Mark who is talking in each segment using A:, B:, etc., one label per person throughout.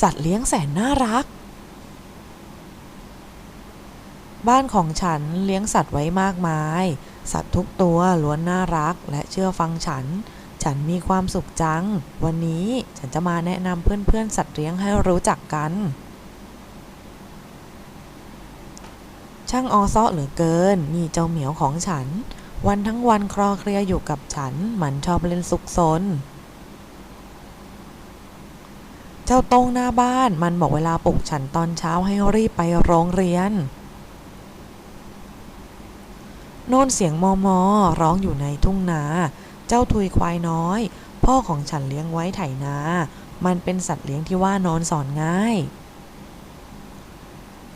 A: สัตว์เลี้ยงแสนน่ารัก บ้านของฉันเลี้ยงสัตว์ไว้มากมาย สัตว์ทุกตัวล้วนน่ารักและเชื่อฟังฉัน ฉันมีความสุขจัง วันนี้ฉันจะมาแนะนำเพื่อนๆ สัตว์เลี้ยงให้รู้จักกัน ช่างออซ้อเหลือเกิน นี่เจ้าเหมียวของฉัน วันทั้งวันคลอเคลียอยู่กับฉัน มันชอบเล่นซุกซน เจ้าโต้งหน้าบ้านมันบอกเวลาปลุกฉันตอนเช้าให้รีบไปโรงเรียน โน่นเสียงมอมอร้องอยู่ในทุ่งนา เจ้าทุยควายน้อย พ่อของฉันเลี้ยงไว้ไถนา มันเป็นสัตว์เลี้ยงที่ว่านอนสอนง่าย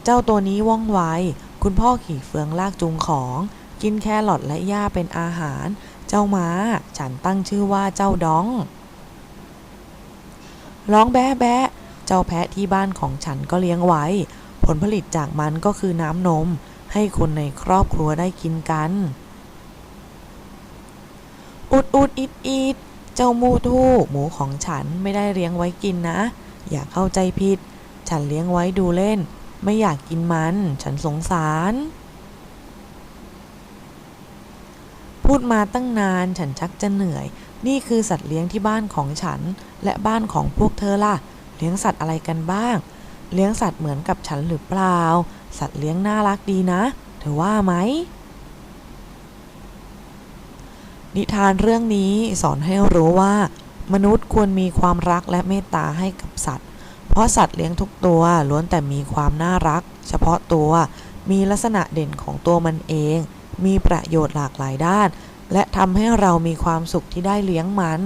A: เจ้าตัวนี้ว่องไว คุณพ่อขี่เฟืองลากจูงของ กินแครอทและหญ้าเป็นอาหาร เจ้าม้า ฉันตั้งชื่อว่าเจ้าดอง ร้องแบะแบะเจ้าแพะที่บ้านของฉันก็เลี้ยงไว้ ผลผลิตจากมันก็คือน้ำนม ให้คนในครอบครัวได้กินกัน อุดอุดอิดอิดเจ้ามูทูกหมูของฉันไม่ได้เลี้ยงไว้กินนะ อย่าเข้าใจผิด ฉันเลี้ยงไว้ดูเล่น ไม่อยากกินมัน ฉันสงสาร พูดมาตั้งนานฉันชักจะเหนื่อย นี่คือสัตว์เลี้ยงที่บ้านของฉัน และบ้านของพวกเธอล่ะ เลี้ยงสัตว์อะไรกันบ้าง เลี้ยงสัตว์เหมือนกับฉันหรือเปล่า สัตว์เลี้ยงน่ารักดีนะ เธอว่าไหม นิทานเรื่องนี้สอนให้รู้ว่า มนุษย์ควรมีความรักและเมตตาให้กับสัตว์ เพราะสัตว์เลี้ยงทุกตัวล้วนแต่มีความน่ารัก เฉพาะตัว มีลักษณะเด่นของตัวมันเอง มีประโยชน์หลากหลายด้าน และทำให้เรามีความสุขที่ได้เลี้ยงมัน